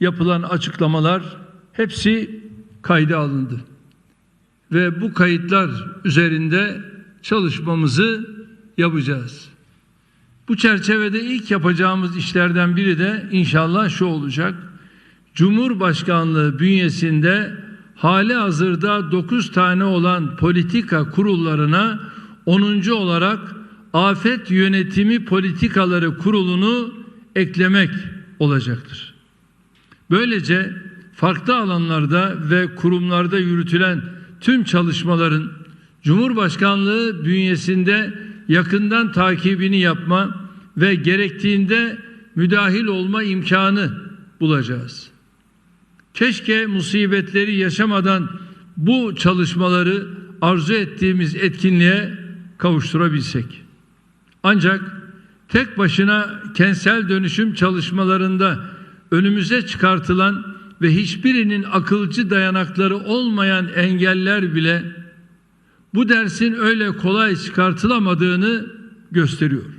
yapılan açıklamalar hepsi kayda alındı. Ve bu kayıtlar üzerinde çalışmamızı yapacağız. Bu çerçevede ilk yapacağımız işlerden biri de inşallah şu olacak. Cumhurbaşkanlığı bünyesinde hali hazırda 9 tane olan politika kurullarına 10. olarak Afet Yönetimi Politikaları Kurulu'nu eklemek olacaktır. Böylece farklı alanlarda ve kurumlarda yürütülen tüm çalışmaların Cumhurbaşkanlığı bünyesinde yakından takibini yapma ve gerektiğinde müdahil olma imkanı bulacağız. Keşke musibetleri yaşamadan bu çalışmaları arzu ettiğimiz etkinliğe kavuşturabilsek. Ancak tek başına kentsel dönüşüm çalışmalarında önümüze çıkartılan ve hiçbirinin akılcı dayanakları olmayan engeller bile bu dersin öyle kolay çıkartılamadığını gösteriyor.